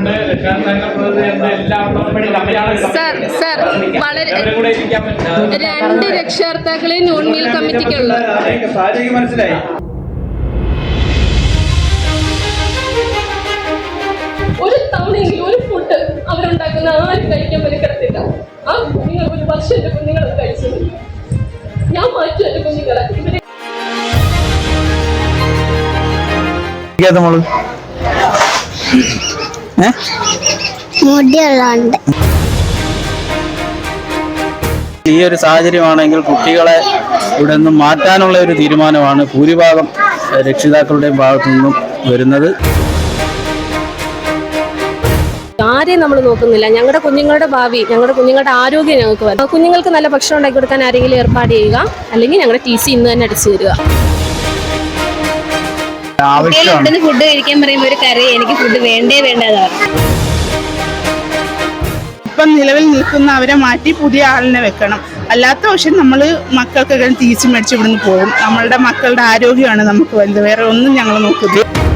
ഉള്ളപ്പോൾ sir sir വളരെ രണ്ട് രക്ഷകർത്താക്കളെ നോൺ മീൽ കമ്മിറ്റിക്കുള്ളത് മനസ്സിലായി. ഒരു തവണയെങ്കിലും ഒരു ഫുഡ് അവരുണ്ടാക്കുന്ന ആരും കഴിക്കാൻ മെനക്കെടുത്തില്ല. ആ കുഞ്ഞുങ്ങൾ ഒരു വർഷം എന്റെ കുഞ്ഞുങ്ങൾ കഴിച്ചത് ഞാൻ മാറ്റും എന്റെ കുഞ്ഞുങ്ങളെ. ഇവരെ നമ്മൾ ഏ? മുടിയുള്ളതുണ്ട് ഈ ഒരു സാഹചര്യമാണെങ്കിൽ കുട്ടികളെ ഇവിടെ നിന്നും മാറ്റാനുള്ള ഒരു തീരുമാനമാണ് ഭൂരിഭാഗം രക്ഷിതാക്കളുടെയും ഭാഗത്തു നിന്നും വരുന്നത്. ആരെയും നമ്മൾ നോക്കുന്നില്ല. ഞങ്ങളുടെ കുഞ്ഞുങ്ങളുടെ ഭാവി ഞങ്ങളുടെ കുഞ്ഞുങ്ങളുടെ ആരോഗ്യം ഞങ്ങൾക്ക് വരും കുഞ്ഞുങ്ങൾക്ക് നല്ല ഭക്ഷണം ഉണ്ടാക്കി കൊടുക്കാൻ ആരെങ്കിലും ഏർപ്പാട് ചെയ്യുക അല്ലെങ്കിൽ ഞങ്ങളുടെ ടി സി ഇന്ന് തന്നെ അടിച്ചു തരിക. ആവശ്യമാണ് ഫുഡ് കഴിക്കാൻ പറയുമ്പോൾ ഒരു കറി എനിക്ക് ഫുഡ് വേണ്ടേ വേണ്ടതാണ് ഇപ്പം നിലവിൽ നിൽക്കുന്ന അവരെ മാറ്റി പുതിയ ആളിനെ വെക്കണം. അല്ലാത്ത പക്ഷെ നമ്മൾ മക്കൾക്കൊക്കെ തിരിച്ചു മേടിച്ച് ഇവിടുന്ന് പോകും. നമ്മളുടെ മക്കളുടെ ആരോഗ്യമാണ് നമുക്ക് വലുത്. വേറെ ഒന്നും ഞങ്ങൾ നോക്കുന്നത്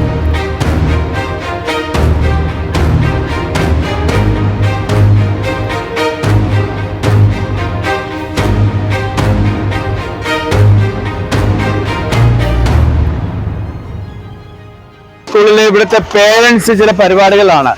സ്കൂളിലെ ഇവിടുത്തെ പേരൻസ് ചില പരിപാടികളാണ്.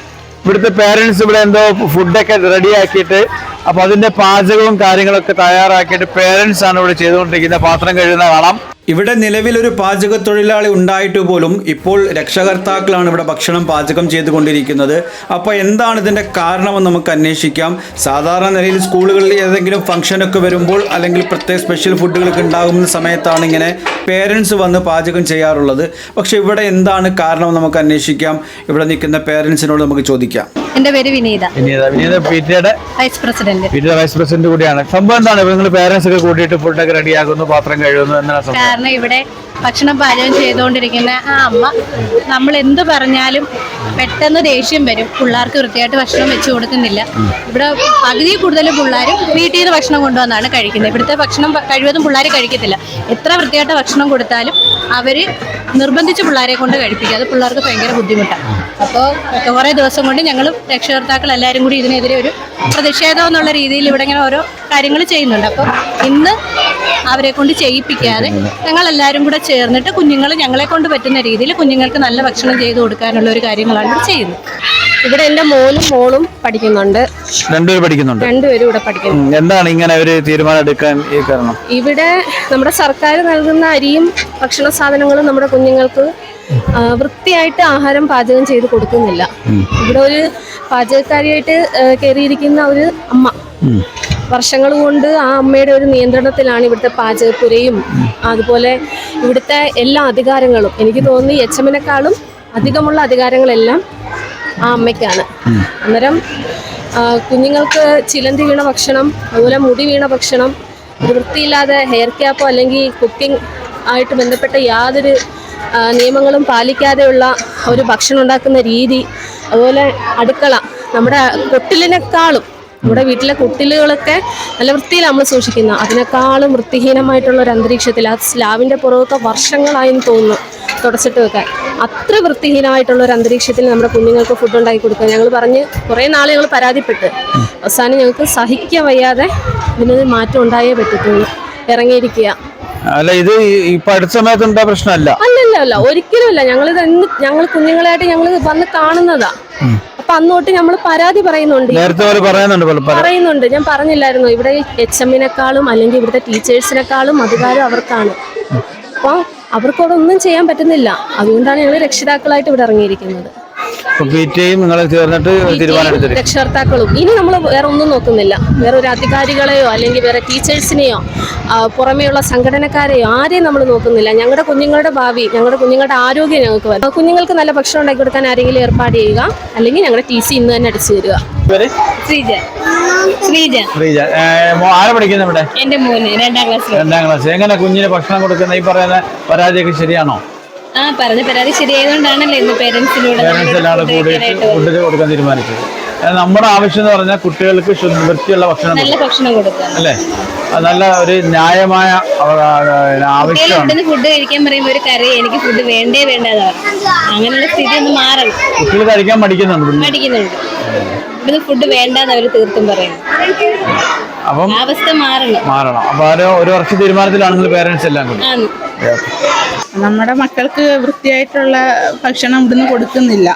ഇവിടുത്തെ പേരൻസ് ഇവിടെ എന്തോ ഫുഡൊക്കെ റെഡിയാക്കിയിട്ട് അപ്പൊ അതിന്റെ പാചകവും കാര്യങ്ങളൊക്കെ തയ്യാറാക്കിയിട്ട് പേരൻസ് ആണ് ഇവിടെ ചെയ്തുകൊണ്ടിരിക്കുന്നത്. പാത്രം കഴുകുന്ന കാണാം ഇവിടെ നിലവിലൊരു പാചക തൊഴിലാളി ഉണ്ടായിട്ട് പോലും ഇപ്പോൾ രക്ഷകർത്താക്കളാണ് ഇവിടെ ഭക്ഷണം പാചകം ചെയ്തുകൊണ്ടിരിക്കുന്നത്. അപ്പോൾ എന്താണ് ഇതിന്റെ കാരണമെന്ന് നമുക്ക് അന്വേഷിക്കാം. സാധാരണ നിലയിൽ സ്കൂളുകളിൽ ഏതെങ്കിലും ഫംഗ്ഷനൊക്കെ വരുമ്പോൾ അല്ലെങ്കിൽ പ്രത്യേക സ്പെഷ്യൽ ഫുഡുകളൊക്കെ ഉണ്ടാകുന്ന സമയത്താണ് ഇങ്ങനെ പേരൻസ് വന്ന് പാചകം ചെയ്യാറുള്ളത്. പക്ഷേ ഇവിടെ എന്താണ് കാരണം നമുക്ക് അന്വേഷിക്കാം. ഇവിടെ നിൽക്കുന്ന പേരൻസിനോട് നമുക്ക് ചോദിക്കാം. എന്റെ പേര് വിനീത. വിനീത. വിനീത പിന്നീട് vice president P vice president കൂടിയാണ്. സംഭവം എന്താണ്? നിങ്ങൾ പേരൻസ് ഒക്കെ കൂട്ടിയിട്ട് ഫുഡൊക്കെ റെഡിയാക്കുന്നു പാത്രം കഴുകുന്നു എന്നാണ് സംഭവം? കാരണം ഇവിടെ ഭക്ഷണം പാചകം ചെയ്തുകൊണ്ടിരിക്കുന്ന ആ അമ്മ നമ്മൾ എന്ത് പറഞ്ഞാലും പെട്ടെന്ന് ദേഷ്യം വരും. പിള്ളേർക്ക് വൃത്തിയായിട്ട് ഭക്ഷണം വെച്ച് കൊടുക്കുന്നില്ല. ഇവിടെ പകുതി കൂടുതൽ പിള്ളേരും വീട്ടിൽ നിന്ന് ഭക്ഷണം കൊണ്ടുവന്നാണ് കഴിക്കുന്നത്. ഇവിടുത്തെ ഭക്ഷണം കഴിവതും പിള്ളേർ കഴിക്കത്തില്ല. എത്ര വൃത്തിയായിട്ട് ഭക്ഷണം കൊടുത്താലും അവർ നിർബന്ധിച്ച് പിള്ളേരെ കൊണ്ട് കഴിപ്പിക്കുക അത് പിള്ളേർക്ക് ഭയങ്കര ബുദ്ധിമുട്ടാണ്. അപ്പോൾ കുറേ ദിവസം കൊണ്ട് ഞങ്ങൾ രക്ഷകർത്താക്കൾ എല്ലാവരും കൂടി ഇതിനെതിരെ ഒരു പ്രതിഷേധം എന്നുള്ള രീതിയിൽ ഇവിടെ ഇങ്ങനെ ഓരോ കാര്യങ്ങൾ ചെയ്യുന്നുണ്ട്. അപ്പോൾ ഇന്ന് അവരെ കൊണ്ട് ചെയ്യിപ്പിക്കാതെ ഞങ്ങൾ എല്ലാവരും കൂടെ ചേർന്നിട്ട് കുഞ്ഞുങ്ങൾ ഞങ്ങളെ കൊണ്ട് പറ്റുന്ന രീതിയിൽ കുഞ്ഞുങ്ങൾക്ക് നല്ല ഭക്ഷണം ചെയ്തു കൊടുക്കാനുള്ള ഒരു കാര്യങ്ങളാണ് ഇവിടെ ചെയ്യുന്നത്. ഇവിടെ എന്റെ മോനും മോളും പഠിക്കുന്നുണ്ട്. രണ്ടുപേരും പഠിക്കുന്നുണ്ട്? രണ്ടുപേരും ഇവിടെ പഠിക്കുന്നുണ്ട് എന്താണ് ഇങ്ങനെ ഒരു തീരുമാനം എടുക്കാൻ ഈ കാരണം? ഇവിടെ നമ്മുടെ സർക്കാർ നൽകുന്ന അരിയും ഭക്ഷണ സാധനങ്ങളും നമ്മുടെ കുഞ്ഞുങ്ങൾക്ക് വൃത്തിയായിട്ട് ആഹാരം പാചകം ചെയ്ത് കൊടുക്കുന്നില്ല. ഇവിടെ ഒരു പാചകക്കാരിയായിട്ട് കയറിയിരിക്കുന്ന ഒരു അമ്മ. വർഷങ്ങൾ കൊണ്ട് ആ അമ്മയുടെ ഒരു നിയന്ത്രണത്തിലാണ് ഇവിടുത്തെ പാചകപ്പുരയും അതുപോലെ ഇവിടുത്തെ എല്ലാ അധികാരങ്ങളും. എനിക്ക് തോന്നുന്നു എച്ച് എമ്മിനെക്കാളും അധികമുള്ള അധികാരങ്ങളെല്ലാം ആ അമ്മയ്ക്കാണ്. അന്നേരം കുഞ്ഞുങ്ങൾക്ക് ചിലന്തി വീണ ഭക്ഷണം അതുപോലെ മുടി വീണ ഭക്ഷണം വൃത്തിയില്ലാതെ ഹെയർ ക്യാപ്പോ അല്ലെങ്കിൽ കുക്കിംഗ് ആയിട്ട് ബന്ധപ്പെട്ട യാതൊരു നിയമങ്ങളും പാലിക്കാതെയുള്ള ഒരു ഭക്ഷണം ഉണ്ടാക്കുന്ന രീതി അതുപോലെ അടുക്കള നമ്മുടെ കൊട്ടിലിനേക്കാളും നമ്മുടെ വീട്ടിലെ കുട്ടിലുകളൊക്കെ നല്ല വൃത്തിയിൽ നമ്മൾ സൂക്ഷിക്കുന്നു. അതിനേക്കാളും വൃത്തിഹീനമായിട്ടുള്ള ഒരു അന്തരീക്ഷത്തിൽ ആ സ്ലാവിന്റെ പുറമൊക്കെ വർഷങ്ങളായെന്ന് തോന്നുന്നു തുടച്ചിട്ട് വെക്കാൻ. അത്ര വൃത്തിഹീനമായിട്ടുള്ള ഒരു അന്തരീക്ഷത്തിൽ നമ്മുടെ കുഞ്ഞുങ്ങൾക്ക് ഫുഡ് ഉണ്ടാക്കി കൊടുക്കുക ഞങ്ങൾ പറഞ്ഞ് കുറേ നാൾ ഞങ്ങൾ പരാതിപ്പെട്ട്. അവസാനം ഞങ്ങൾക്ക് സഹിക്കാൻ വയ്യാതെ ഇതിനൊരു മാറ്റം ഉണ്ടായേ പറ്റത്തുള്ളൂ. ഇറങ്ങിയിരിക്കുക. അല്ല ഇത് ഇപ്പൊ അടുത്ത സമയത്ത് എന്താ പ്രശ്നമല്ല? അല്ലല്ല അല്ല ഒരിക്കലും അല്ല. ഞങ്ങൾ ഞങ്ങൾ കുഞ്ഞുങ്ങളായിട്ട് ഞങ്ങൾ വന്ന് കാണുന്നതാ. അപ്പൊ അന്ന് തൊട്ട് നമ്മൾ പരാതി പറയുന്നുണ്ട്. പറയുന്നുണ്ട് ഞാൻ പറഞ്ഞില്ലായിരുന്നു. ഇവിടെ എച്ച് എമ്മിനെക്കാളും അല്ലെങ്കിൽ ഇവിടുത്തെ ടീച്ചേഴ്സിനെക്കാളും അധികാരം അവർക്കാണ്. അപ്പൊ അവർക്കവിടെ ഒന്നും ചെയ്യാൻ പറ്റുന്നില്ല. അതുകൊണ്ടാണ് ഞങ്ങൾ രക്ഷിതാക്കളായിട്ട് ഇവിടെ ഇറങ്ങിയിരിക്കുന്നത്. ടിയും നിങ്ങൾ ചേർന്നിട്ട് തീരുമാനമെടുത്തിട്ട് രക്ഷകർത്താക്കളും. ഇനി നമ്മൾ വേറെ ഒന്നും നോക്കുന്നില്ല. വേറെ ഒരു അധികാരികളെയോ അല്ലെങ്കിൽ വേറെ ടീച്ചേഴ്സിനെയോ പുറമെയുള്ള സംഘടനക്കാരെയോ ആരെയും നമ്മൾ നോക്കുന്നില്ല. ഞങ്ങളുടെ കുഞ്ഞുങ്ങളുടെ ഭാവി ഞങ്ങളുടെ കുഞ്ഞുങ്ങളുടെ ആരോഗ്യം ഞങ്ങൾക്ക് വരും കുഞ്ഞുങ്ങൾക്ക് നല്ല ഭക്ഷണം ഉണ്ടാക്കി കൊടുക്കാൻ ആരെങ്കിലും ഏർപ്പാട് ചെയ്യുക അല്ലെങ്കിൽ ഞങ്ങളുടെ ടി സി ഇന്ന് തന്നെ അടിച്ചു തരിക. ശ്രീജ. ശ്രീജ. ആരാ പഠിക്കുന്നത് ഇവിടെ? എന്റെ മോന് രണ്ടാം ക്ലാസ് രണ്ടാം ക്ലാസ് എങ്ങനെ കുഞ്ഞിന് ഭക്ഷണം കൊടുക്കുന്ന ഈ പറയുന്ന പരാതിയൊക്കെ ശരിയാണോ? ആ പറഞ്ഞ പരാതി ശരിയായതുകൊണ്ടാണല്ലോ ഇന്ന് പേരൻസിനോട് പേരൻസ് എല്ലാവരും കൂടി ഫുഡ് കൊടുക്കാൻ തീരുമാനിച്ചത്. നമ്മുടെ ആവശ്യം എന്ന് പറഞ്ഞാൽ കുട്ടികൾക്ക് വൃത്തിയുള്ള ഭക്ഷണം നല്ല ഭക്ഷണം കൊടുക്കുക. അല്ലേ? നല്ല ഒരു ന്യായമായ ആവശ്യമാണ്. ഫുഡ് കഴിക്കാൻ പറയുമ്പോൾ ഒരു കറി എനിക്ക് ഫുഡ് വേണ്ടേ വേണ്ടതാണ് അങ്ങനെയുള്ള സ്ഥിതി ഒന്ന് മാറണം. കുട്ടികൾ കഴിക്കാൻ മടിക്കുന്നുണ്ട് മടിക്കുന്നുണ്ട്. ഇവിടുന്ന് ഫുഡ് വേണ്ടെന്ന് അവർ തീർത്തും പറയുന്നു. അപ്പം അവസ്ഥ മാറണം. മാറണം. അപ്പൊ ഒരു ഒരു വർഷ തീരുമാനത്തിലാണെങ്കിൽ പേരൻസ് എല്ലാം കൂടി. നമ്മുടെ മക്കൾക്ക് വൃത്തിയായിട്ടുള്ള ഭക്ഷണം ഇവിടുന്ന് കൊടുക്കുന്നില്ല.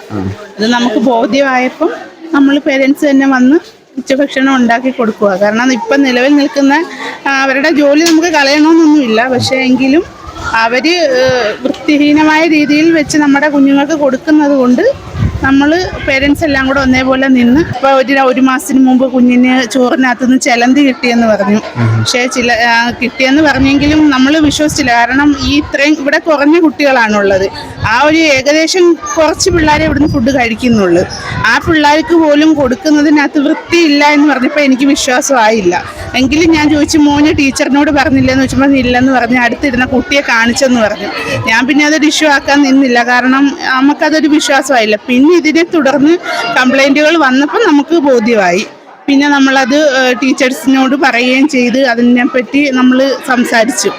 അത് നമുക്ക് ബോധ്യമായപ്പം നമ്മൾ പേരൻസ് തന്നെ വന്ന് ഉച്ചഭക്ഷണം ഉണ്ടാക്കി കൊടുക്കുക. കാരണം ഇപ്പം നിലവിൽ നിൽക്കുന്ന അവരുടെ ജോലി നമുക്ക് കളയണമെന്നൊന്നുമില്ല. പക്ഷേ എങ്കിലും അവർ വൃത്തിഹീനമായ രീതിയിൽ വെച്ച് നമ്മുടെ കുഞ്ഞുങ്ങൾക്ക് കൊടുക്കുന്നത് കൊണ്ട് നമ്മൾ പേരൻസ് എല്ലാം കൂടെ ഒന്നേപോലെ നിന്ന് ഇപ്പോൾ ഒരു ഒരു മാസത്തിന് മുമ്പ് കുഞ്ഞിന് ചോറിനകത്ത് നിന്ന് ചിലന്തി കിട്ടിയെന്ന് പറഞ്ഞു. പക്ഷേ ചില കിട്ടിയെന്ന് പറഞ്ഞെങ്കിലും നമ്മൾ വിശ്വസിച്ചില്ല. കാരണം ഈ ഇത്രയും ഇവിടെ കുറഞ്ഞ കുട്ടികളാണുള്ളത്. ആ ഒരു ഏകദേശം കുറച്ച് പിള്ളേരെ ഇവിടുന്ന് ഫുഡ് കഴിക്കുന്നുള്ളൂ. ആ പിള്ളേർക്ക് പോലും കൊടുക്കുന്നതിനകത്ത് വൃത്തിയില്ല എന്ന് പറഞ്ഞപ്പോൾ എനിക്ക് വിശ്വാസമായില്ല. എങ്കിലും ഞാൻ ചോദിച്ചു മോന് ടീച്ചറിനോട് പറഞ്ഞില്ലെന്ന്? വെച്ചപ്പോൾ ഇല്ലെന്ന് പറഞ്ഞു. അടുത്തിരുന്ന കുട്ടിയെ കാണിച്ചെന്ന് പറഞ്ഞു. ഞാൻ പിന്നെ അതൊരു ഇഷ്യൂ ആക്കാൻ നിന്നില്ല. കാരണം നമുക്കതൊരു വിശ്വാസമായില്ല. പിന്നെ ഇതിനെ തുടർന്ന് കംപ്ലൈന്റുകൾ വന്നപ്പോൾ നമുക്ക് ബോധ്യമായി. പിന്നെ നമ്മളത് ടീച്ചേഴ്സിനോട് പറയുകയും ചെയ്ത് അതിനെപ്പറ്റി നമ്മൾ സംസാരിച്ചു.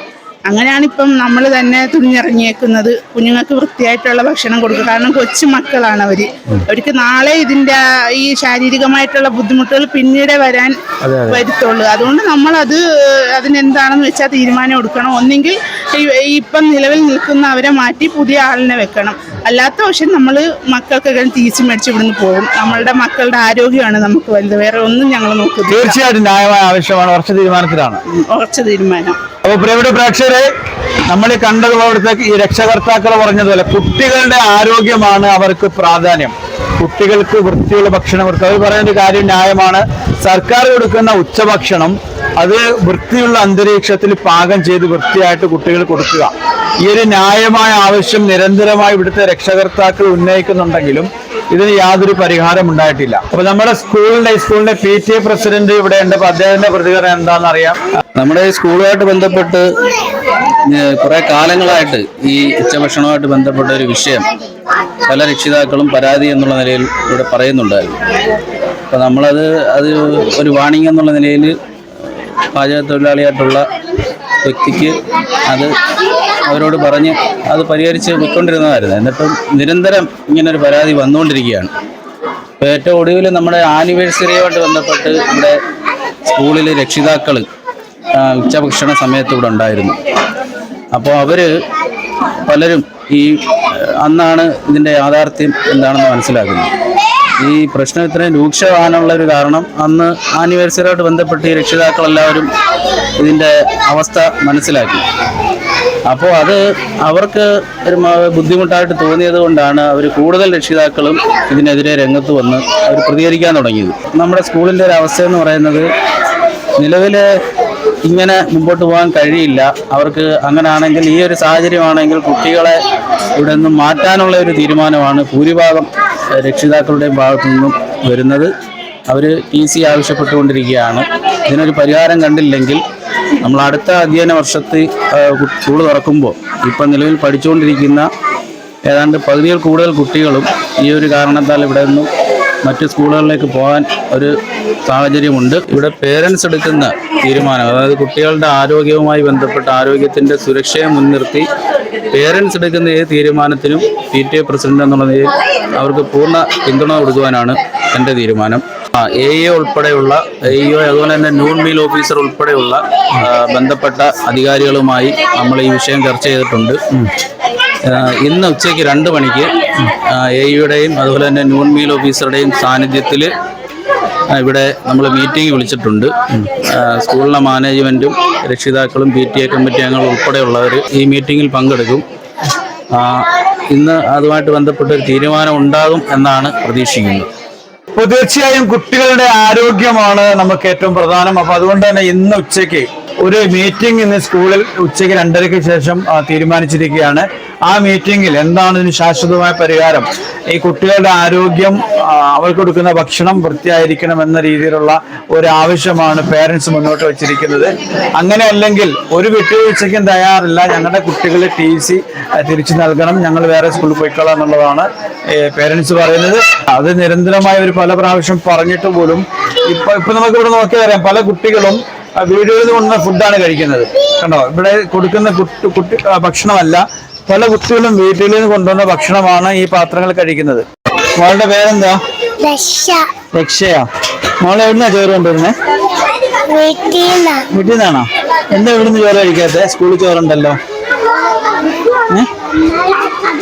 അങ്ങനെയാണ് ഇപ്പം നമ്മൾ തന്നെ തുണിഞ്ഞിറങ്ങിയേക്കുന്നത് കുഞ്ഞുങ്ങൾക്ക് വൃത്തിയായിട്ടുള്ള ഭക്ഷണം കൊടുക്കുക. കാരണം കൊച്ചു മക്കളാണ് അവർ അവർക്ക് നാളെ ഇതിന്റെ ഈ ശാരീരികമായിട്ടുള്ള ബുദ്ധിമുട്ടുകൾ പിന്നീട് വരാൻ വരുത്തുള്ളൂ. അതുകൊണ്ട് നമ്മൾ അത് അതിനെന്താണെന്ന് വെച്ചാൽ തീരുമാനം എടുക്കണം. ഒന്നെങ്കിൽ ഇപ്പം നിലവിൽ നിൽക്കുന്ന അവരെ മാറ്റി പുതിയ ആളിനെ വെക്കണം. അല്ലാത്ത പക്ഷം നമ്മൾ മക്കൾക്കൊക്കെ തീച്ച് മേടിച്ച് ഇവിടുന്ന് പോകും. നമ്മളുടെ മക്കളുടെ ആരോഗ്യമാണ് നമുക്ക് വലുത്. വേറെ ഒന്നും ഞങ്ങൾ നോക്കുന്നത് തീർച്ചയായിട്ടും ന്യായമായ ആവശ്യമാണ്. ഉറച്ച തീരുമാനത്തിലാണ്. ഉറച്ച തീരുമാനം. അപ്പൊ പ്രിയപ്പെട്ട പ്രേക്ഷകരെ നമ്മൾ ഈ കണ്ടതുപോലെ ഈ രക്ഷകർത്താക്കൾ പറഞ്ഞതുപോലെ കുട്ടികളുടെ ആരോഗ്യമാണ് അവർക്ക് പ്രാധാന്യം. കുട്ടികൾക്ക് വൃത്തിയുള്ള ഭക്ഷണം കൊടുക്കുക. അവർ പറയുന്ന ഒരു കാര്യം ന്യായമാണ്. സർക്കാർ കൊടുക്കുന്ന ഉച്ചഭക്ഷണം അത് വൃത്തിയുള്ള അന്തരീക്ഷത്തിൽ പാകം ചെയ്ത് വൃത്തിയായിട്ട് കുട്ടികൾ കൊടുക്കുക. ഈ ഒരു ന്യായമായ ആവശ്യം നിരന്തരമായി ഇവിടുത്തെ രക്ഷകർത്താക്കൾ ഉന്നയിക്കുന്നുണ്ടെങ്കിലും ഇതിന് യാതൊരു പരിഹാരം ഉണ്ടായിട്ടില്ല. അപ്പൊ നമ്മുടെ സ്കൂളിന്റെ സ്കൂളിന്റെ പി ടി എ പ്രസിഡന്റ് ഇവിടെ ഉണ്ട്. അപ്പൊ അദ്ദേഹത്തിന്റെ പ്രതികരണം എന്താണെന്ന് അറിയാം നമ്മുടെ സ്കൂളുമായിട്ട് ബന്ധപ്പെട്ട് കുറെ കാലങ്ങളായിട്ട് ഈ ഉച്ചഭക്ഷണവുമായിട്ട് ബന്ധപ്പെട്ട ഒരു വിഷയം പല രക്ഷിതാക്കളും പരാതി എന്നുള്ള നിലയിൽ ഇവിടെ പറയുന്നുണ്ടായിരുന്നു. അപ്പോൾ നമ്മളത് അത് ഒരു വാണിംഗ് എന്നുള്ള നിലയിൽ പാചക തൊഴിലാളിയായിട്ടുള്ള വ്യക്തിക്ക് അത് അവരോട് പറഞ്ഞ് അത് പരിഹരിച്ച് പോയിക്കൊണ്ടിരുന്നതായിരുന്നു. എന്നിട്ടും നിരന്തരം ഇങ്ങനൊരു പരാതി വന്നുകൊണ്ടിരിക്കുകയാണ്. ഇപ്പോൾ ഏറ്റവും ഒടുവിൽ നമ്മുടെ ആനിവേഴ്സറിയുമായിട്ട് ബന്ധപ്പെട്ട് നമ്മുടെ സ്കൂളിലെ രക്ഷിതാക്കൾ ഉച്ചഭക്ഷണ സമയത്ത് ഇവിടെ ഉണ്ടായിരുന്നു. അപ്പോൾ അവർ പലരും ഈ അന്നാണ് ഇതിന്റെ യാഥാർത്ഥ്യം എന്താണെന്ന് മനസ്സിലാക്കുന്നത്. ഈ പ്രശ്നം ഇത്രയും രൂക്ഷമാകാനുള്ള ഒരു കാരണം അന്ന് ആനിവേഴ്സറിയായിട്ട് ബന്ധപ്പെട്ട് ഈ രക്ഷിതാക്കളെല്ലാവരും ഇതിന്റെ അവസ്ഥ മനസ്സിലാക്കി. അപ്പോൾ അത് അവർക്ക് ഒരു ബുദ്ധിമുട്ടായിട്ട് തോന്നിയത് കൊണ്ടാണ് അവർ കൂടുതൽ രക്ഷിതാക്കളും ഇതിനെതിരെ രംഗത്ത് വന്ന് അവർ പ്രതികരിക്കാൻ തുടങ്ങിയത്. നമ്മുടെ സ്കൂളിന്റെ ഒരു അവസ്ഥ എന്ന് പറയുന്നത് നിലവിൽ ഇങ്ങനെ മുമ്പോട്ട് പോകാൻ കഴിയില്ല. അവർക്ക് അങ്ങനെയാണെങ്കിൽ ഈ ഒരു സാഹചര്യമാണെങ്കിൽ കുട്ടികളെ ഇവിടെ നിന്നും മാറ്റാനുള്ള ഒരു തീരുമാനമാണ് ഭൂരിഭാഗം രക്ഷിതാക്കളുടെയും ഭാഗത്തു നിന്നും വരുന്നത്. അവർ ടി സി ആവശ്യപ്പെട്ടുകൊണ്ടിരിക്കുകയാണ്. ഇതിനൊരു പരിഹാരം കണ്ടില്ലെങ്കിൽ നമ്മൾ അടുത്ത അധ്യയന വർഷത്തിൽ സ്കൂൾ തുറക്കുമ്പോൾ ഇപ്പം നിലവിൽ പഠിച്ചുകൊണ്ടിരിക്കുന്ന ഏതാണ്ട് പകുതിയിൽ കൂടുതൽ കുട്ടികളും ഈ ഒരു കാരണത്താൽ ഇവിടെ നിന്നും മറ്റ് സ്കൂളുകളിലേക്ക് പോകാൻ ഒരു സാഹചര്യമുണ്ട്. ഇവിടെ പേരൻസ് എടുക്കുന്ന തീരുമാനം അതായത് കുട്ടികളുടെ ആരോഗ്യവുമായി ബന്ധപ്പെട്ട് ആരോഗ്യത്തിന്റെ സുരക്ഷയെ മുൻനിർത്തി പേരൻസ് എടുക്കുന്ന ഏത് തീരുമാനത്തിനും പി ടി എ പ്രസിഡന്റ് എന്നുള്ള നിലയിൽ അവർക്ക് പൂർണ പിന്തുണ കൊടുക്കുവാനാണ് എന്റെ തീരുമാനം. ആ എ ഇ ഉൾപ്പെടെയുള്ള എ ഇ അതുപോലെ തന്നെ നോൺ മീൽ ഓഫീസർ ഉൾപ്പെടെയുള്ള ബന്ധപ്പെട്ട അധികാരികളുമായി നമ്മൾ ഈ വിഷയം ചർച്ച ചെയ്തിട്ടുണ്ട്. ഇന്ന് ഉച്ചയ്ക്ക് രണ്ട് മണിക്ക് എ ഇയുടെയും അതുപോലെ തന്നെ നോൺ മീൽ ഓഫീസറുടെയും സാന്നിധ്യത്തിൽ ഇവിടെ നമ്മൾ മീറ്റിംഗ് വിളിച്ചിട്ടുണ്ട്. സ്കൂളിലെ മാനേജ്മെന്റും രക്ഷിതാക്കളും പി ടി എ കമ്മിറ്റി അംഗങ്ങൾ ഉൾപ്പെടെയുള്ളവർ ഈ മീറ്റിങ്ങിൽ പങ്കെടുക്കും. ഇന്ന് അതുമായിട്ട് ബന്ധപ്പെട്ട ഒരു തീരുമാനം ഉണ്ടാകും എന്നാണ് പ്രതീക്ഷിക്കുന്നത്. അപ്പോൾ തീർച്ചയായും കുട്ടികളുടെ ആരോഗ്യമാണ് നമുക്ക് ഏറ്റവും പ്രധാനം. അപ്പോൾ അതുകൊണ്ട് തന്നെ ഇന്ന് ഉച്ചയ്ക്ക് ഒരു മീറ്റിംഗ് ഇന്ന് സ്കൂളിൽ ഉച്ചയ്ക്ക് രണ്ടരയ്ക്ക് ശേഷം തീരുമാനിച്ചിരിക്കുകയാണ്. ആ മീറ്റിംഗിൽ എന്താണ് ഇതിന് ശാശ്വതമായ പരിഹാരം? ഈ കുട്ടികളുടെ ആരോഗ്യം അവർക്ക് കൊടുക്കുന്ന ഭക്ഷണം വൃത്തിയായിരിക്കണം എന്ന രീതിയിലുള്ള ഒരു ആവശ്യമാണ് പേരൻസ് മുന്നോട്ട് വച്ചിരിക്കുന്നത്. അങ്ങനെ അല്ലെങ്കിൽ ഒരു വിട്ടുവീഴ്ചയ്ക്കും തയ്യാറില്ല. ഞങ്ങളുടെ കുട്ടികളെ ടി സി തിരിച്ചു നൽകണം. ഞങ്ങൾ വേറെ സ്കൂളിൽ പോയിക്കൊള്ളാം എന്നുള്ളതാണ് പേരൻസ് പറയുന്നത്. അത് നിരന്തരമായി ഒരു പല പ്രാവശ്യം പറഞ്ഞിട്ട് പോലും ഇപ്പൊ ഇപ്പൊ നമുക്ക് ഇവിടെ നോക്കിയാൽ പല കുട്ടികളും വീടുകളിൽ നിന്ന് കൊണ്ടുവന്ന ഫുഡാണ് കഴിക്കുന്നത്. കണ്ടോ? ഇവിടെ കൊടുക്കുന്ന കുട്ടി കുട്ടി ഭക്ഷണമല്ല. പല കുട്ടികളും വീട്ടിൽ നിന്ന് കൊണ്ടുവന്ന ഭക്ഷണമാണ് ഈ പാത്രങ്ങൾ കഴിക്കുന്നത്. മോളുടെ പേരെന്താ? രക്ഷ രക്ഷയാ മോളെ എവിടുന്നാ ചോറ് കൊണ്ടുവരുന്നേ? വീട്ടിൽ നിന്നാണോ എന്താ ഇവിടുന്ന് ചോറ് കഴിക്കാത്ത? സ്കൂളിൽ ചോറുണ്ടല്ലോ.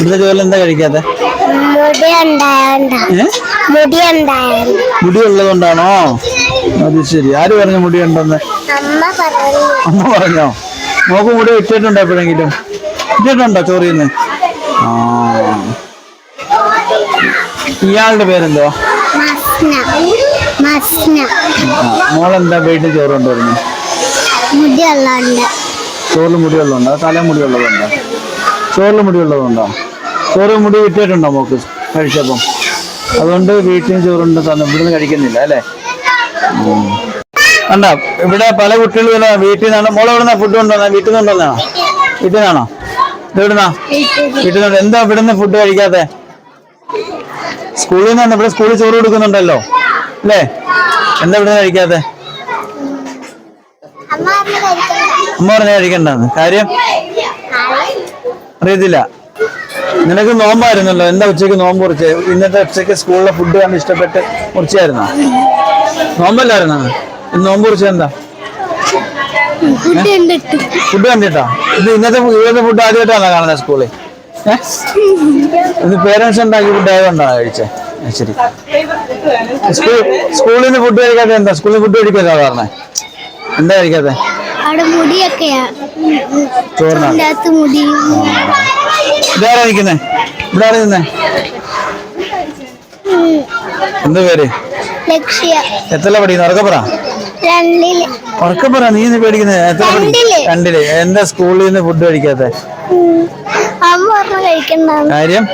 ഇവിടുത്തെ ചോറിൽ എന്താ കഴിക്കാത്ത? മുടി ഉള്ളത് കൊണ്ടാണോ അത് ശരി. ആര് പറഞ്ഞു മുടി ഉണ്ടെന്ന്? അമ്മ പറഞ്ഞു. അമ്മ പറഞ്ഞോ? നോക്ക് കൂടെ ഇട്ടിട്ടുണ്ടോ എപ്പോഴെങ്കിലും? ഇട്ടിട്ടുണ്ടോ ചോറിന്ന്? ആ. ഇയാളുടെ പേരെന്തോ മോളെന്താ വീട്ടിൽ ചോറ് കൊണ്ടുവരുന്നു ചോറിൽ മുടി ഉള്ളതുണ്ടോ തല മുടി ഉള്ളതുണ്ടോ ചോറിൽ മുടി ഉള്ളതുണ്ടോ ചോറ് മുടി കിട്ടിയിട്ടുണ്ടോ മോക്ക് കഴിച്ചപ്പം? അതുകൊണ്ട് വീട്ടിൽ ചോറുണ്ട് തന്നെ. ഇവിടുന്ന് കഴിക്കുന്നില്ല അല്ലേ. കണ്ടോ ഇവിടെ പല കുട്ടികളും ഇല്ല വീട്ടിൽ നിന്നാണ്. മോളെ എവിടുന്ന ഫുഡ് കൊണ്ടുവന്ന? വീട്ടിൽ നിന്ന് കൊണ്ടുവന്നാണോ വീട്ടിൽ നിന്നാണോ? എവിടുന്നാ? വീട്ടിൽ നിന്ന്. എന്താ ഇവിടുന്ന് ഫുഡ് കഴിക്കാത്തെ? സ്കൂളിൽ നിന്നാണ്. ഇവിടെ സ്കൂളിൽ ചോറ് കൊടുക്കുന്നുണ്ടല്ലോ. അല്ലേ? എന്താ ഇവിടുന്ന് കഴിക്കാത്തെ? അമ്മ പറഞ്ഞ കഴിക്കണ്ടെന്ന്. കാര്യം? അറിയത്തില്ല. നിനക്ക് നോമ്പായിരുന്നല്ലോ. എന്താ ഉച്ചയ്ക്ക് നോമ്പ് മുറിച്ച്? ഇന്നത്തെ ഉച്ചയ്ക്ക് സ്കൂളിലെ ഫുഡ് കണ്ട് ഇഷ്ടപ്പെട്ട് മുറിച്ചായിരുന്നോ? നോമ്പല്ലായിരുന്നോ? നോമ്പ് കുറിച്ച് എന്താ? ഫുഡ് കണ്ടിട്ട്. ഇത് ഇന്നത്തെ ഇന്നത്തെ ഫുഡ് ആദ്യമായിട്ടാണോ കാണുന്നത് സ്കൂളിൽ. ഇത് പേരൻസ് ഉണ്ടാക്കി ഫുഡ് ആയതുകൊണ്ടാണ് കഴിച്ചേ. ശരി. സ്കൂൾ സ്കൂളിൽ നിന്ന് ഫുഡ് കഴിക്കാതെ എന്താ? സ്കൂളിൽ നിന്ന് ഫുഡ് കഴിക്കാതെ സാധാരണ എന്താ കഴിക്കാതെ അവിടെ മുടിയൊക്കെയാ. ചോറിനാ? അതിന്റെ അകത്ത് മുടി. ഇതാരാ നിൽക്കുന്നേ? ഇവിടെ ആരാ നിന്നേ എന്താ പേര്? എത്ര പഠിക്കുന്നു? ഉറക്കെ പറ. രണ്ടിൽ ഉറക്കെ പറ നീ പേടിക്കുന്നത് എത്ര രണ്ടിൽ. എന്താ സ്കൂളിൽ നിന്ന് ഫുഡ് കഴിക്കാത്ത? കാര്യം?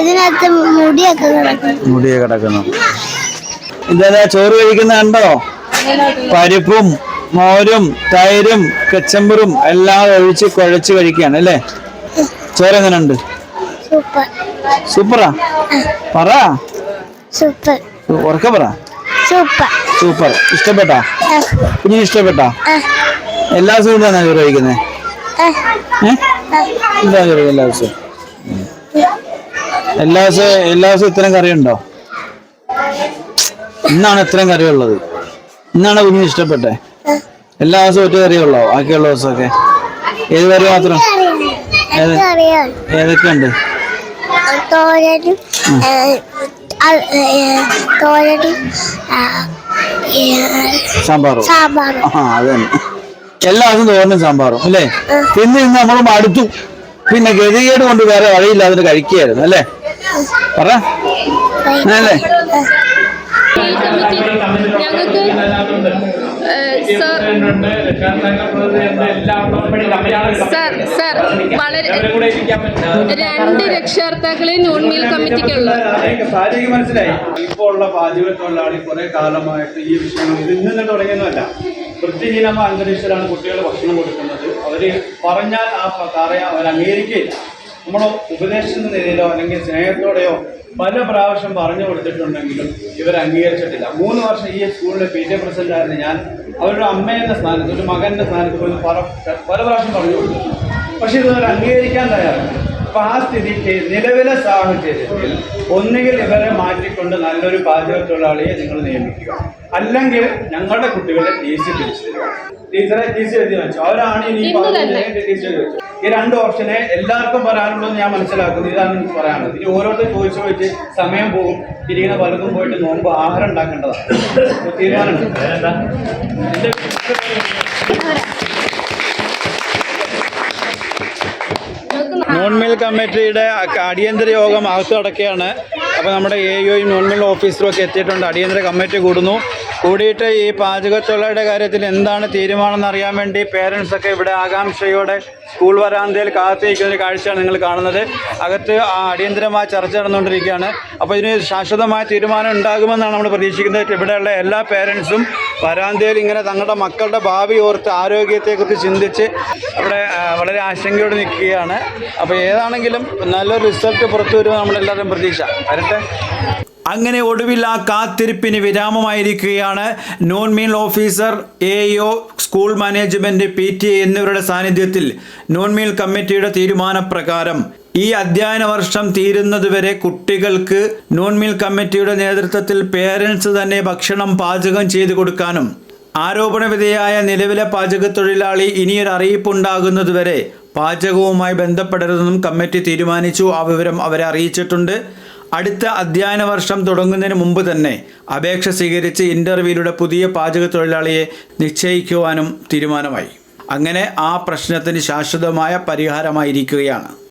ഇതിനകത്ത് മുടിയൊക്കെ കിടക്കും മുടിയെ കിടക്കുന്നു. ഇതാ ചോറ് കഴിക്കുന്ന കണ്ടോ? പരിപ്പും മോരും തൈരും കച്ചമ്പറും എല്ലാം ഒഴിച്ച് കുഴച്ച് കഴിക്കുകയാണ് അല്ലേ? ചോറ് എങ്ങനെയുണ്ട്? സൂപ്പറാ? പറ. സൂപ്പർ. ഉറക്കെ പറ. സൂപ്പർ. സൂപ്പർ. ഇഷ്ടപ്പെട്ടാ? ഇനി കുഞ്ഞിന് ഇഷ്ടപ്പെട്ടാ? എല്ലാ ദിവസവും ഇതാണോ ചോറ് കഴിക്കുന്നത്. എന്താ എല്ലാ ദിവസവും? എല്ലാ ദിവസവും എല്ലാ ദിവസവും ഇത്രയും കറിയുണ്ടോ? ഇന്നാണ് ഇത്രയും കറിയുള്ളത്. ഇന്നാണ് കുഞ്ഞിന് ഇഷ്ടപ്പെട്ടെ. എല്ലാ ദിവസവും ഒറ്റ കറിയുള്ളോ? ബാക്കിയുള്ള ദിവസമൊക്കെ? ഏത് കറി മാത്രം? ഏതൊക്കെയുണ്ട്? തോരനും തോരനും സാമ്പാറോ? സാമ്പാറും. ആ അത് തന്നെ. എല്ലാ ദിവസവും തോരനും സാമ്പാറും അല്ലേ? പിന്നെ ഇന്ന് നമ്മൾ മടുത്തു. പിന്നെ ഗതികേട് കൊണ്ട് വേറെ വഴിയില്ലാതെ കഴിക്കുകയായിരുന്നു അല്ലേ? പറ. അല്ലേ ഞങ്ങൾക്ക് എല്ലാവരും വളരെ പറ്റില്ല രണ്ട് രക്ഷാർത്ഥാക്കളെ നോൺ മീൽ കമ്മിറ്റിക്കുള്ള സാരിക്ക് മനസ്സിലായി. ഇപ്പോൾ ഉള്ള പാചക തൊഴിലാളി കുറെ കാലമായിട്ട് ഈ വിഷയങ്ങൾ ഇതിൽ നിന്ന് തുടങ്ങിയൊന്നുമല്ല വൃത്തിഹീനമായ അന്തരീക്ഷത്തിലാണ് കുട്ടികൾ ഭക്ഷണം കൊടുക്കുന്നത്. അവർ പറഞ്ഞാൽ ആ പറയാൻ അവർ അംഗീകരിക്കുകയില്ല നമ്മൾ ഉപദേശിക്കുന്ന രീതിയിലോ അല്ലെങ്കിൽ സ്നേഹത്തോടെയോ പല പ്രാവശ്യം പറഞ്ഞു കൊടുത്തിട്ടുണ്ടെങ്കിലും ഇവർ അംഗീകരിച്ചിട്ടില്ല. മൂന്ന് വർഷം ഈ സ്കൂളിലെ പി ടി പ്രസിഡന്റ് ആയിരുന്നു ഞാൻ അവരുടെ അമ്മേന്റെ സ്ഥാനത്ത് ഒരു മകന്റെ സ്ഥാനത്ത് പോയി പല പല പ്രാവശ്യം പറഞ്ഞു കൊടുത്തിട്ടുണ്ട്. പക്ഷെ അവർ അംഗീകരിക്കാൻ തയ്യാറാണ് അപ്പം ആ സ്ഥിതിക്ക് നിലവിലെ സാഹചര്യത്തിൽ ഒന്നുകിൽ ഇവരെ മാറ്റിക്കൊണ്ട് നല്ലൊരു പാചക തൊഴിലാളിയെ നിങ്ങൾ നിയമിക്കുക. അല്ലെങ്കിൽ ഞങ്ങളുടെ കുട്ടികളെ ടി സി തരിക. ടീച്ചറെ ടി സി എഴുതി വെച്ചു. അവരാണ് ഇനി ഈ പാചകം ടി സി എഴുതി വെച്ചു ഈ രണ്ട് ഓപ്ഷനെ എല്ലാവർക്കും പറയാനുള്ളതെന്ന് ഞാൻ മനസ്സിലാക്കുന്നു. ഇതാണ് എനിക്ക് പറയാനുള്ളത്. ഇനി ഓരോരുത്തർ ചോദിച്ചു ചോദിച്ച് സമയം പോകും. ഇരിക്കുന്ന പലതും പോയിട്ട് നോമ്പ് ആഹാരം ഉണ്ടാക്കേണ്ടതാണ്. തീരുമാനമുണ്ട്. നോൺ മിൽ കമ്മിറ്റിയുടെ അടിയന്തര യോഗം അകത്തു അടക്കുകയാണ് അപ്പോൾ നമ്മുടെ എ യു നോൺ മിൽ ഓഫീസറും ഒക്കെ എത്തിയിട്ടുണ്ട്. അടിയന്തര കമ്മിറ്റി കൂടുന്നു. കൂടിയിട്ട് ഈ പാചകത്തൊഴിലാളിയുടെ കാര്യത്തിൽ എന്താണ് തീരുമാനം അറിയാൻ വേണ്ടി പേരൻസ് ഒക്കെ ഇവിടെ ആകാംക്ഷയോടെ സ്കൂൾ വരാന്തയിൽ കാത്തിരിക്കുന്ന കാഴ്ചയാണ് നിങ്ങൾ കാണുന്നത്. അകത്ത് അടിയന്തരമായ ചർച്ച നടന്നുകൊണ്ടിരിക്കുകയാണ്. അപ്പോൾ ഇതിന് ശാശ്വതമായ തീരുമാനം ഉണ്ടാകുമെന്നാണ് നമ്മൾ പ്രതീക്ഷിക്കുന്നത്. ഇവിടെയുള്ള എല്ലാ പേരൻസും വരാന്തയിൽ ഇങ്ങനെ തങ്ങളുടെ മക്കളുടെ ഭാവി ഓർത്ത് ആരോഗ്യത്തെക്കുറിച്ച് ചിന്തിച്ച് ഇവിടെ വളരെ ആശങ്കയോടെ നിൽക്കുകയാണ്. അപ്പോൾ ഏതാണെങ്കിലും നല്ലൊരു റിസൾട്ട് പുറത്തു വരുമെന്ന് നമ്മളെല്ലാവരും പ്രതീക്ഷ. വരട്ടെ. അങ്ങനെ ഒടുവിൽ ആ കാത്തിരിപ്പിന് വിരാമമായിരിക്കുകയാണ്. Non meal officer A O school management P T A എന്നിവരുടെ സാന്നിധ്യത്തിൽ നോൺ മീൽ കമ്മിറ്റിയുടെ തീരുമാനപ്രകാരം ഈ അധ്യയന വർഷം തീരുന്നതുവരെ കുട്ടികൾക്ക് നോൺ മീൽ കമ്മിറ്റിയുടെ നേതൃത്വത്തിൽ പേരൻസ് തന്നെ ഭക്ഷണം പാചകം ചെയ്തു കൊടുക്കാനും ആരോപണവിധേയായ നിലവിലെ പാചക തൊഴിലാളി ഇനിയൊരു അറിയിപ്പുണ്ടാകുന്നതുവരെ പാചകവുമായി ബന്ധപ്പെടരുതെന്നും കമ്മിറ്റി തീരുമാനിച്ചു. ആ വിവരം അവരെ അറിയിച്ചിട്ടുണ്ട്. അടുത്ത അധ്യയന വർഷം തുടങ്ങുന്നതിന് മുമ്പ് തന്നെ അപേക്ഷ സ്വീകരിച്ച് ഇന്റർവ്യൂവിലൂടെ പുതിയ പാചക തൊഴിലാളിയെ നിശ്ചയിക്കുവാനും തീരുമാനമായി. അങ്ങനെ ആ പ്രശ്നത്തിന് ശാശ്വതമായ പരിഹാരമായിരിക്കുകയാണ്.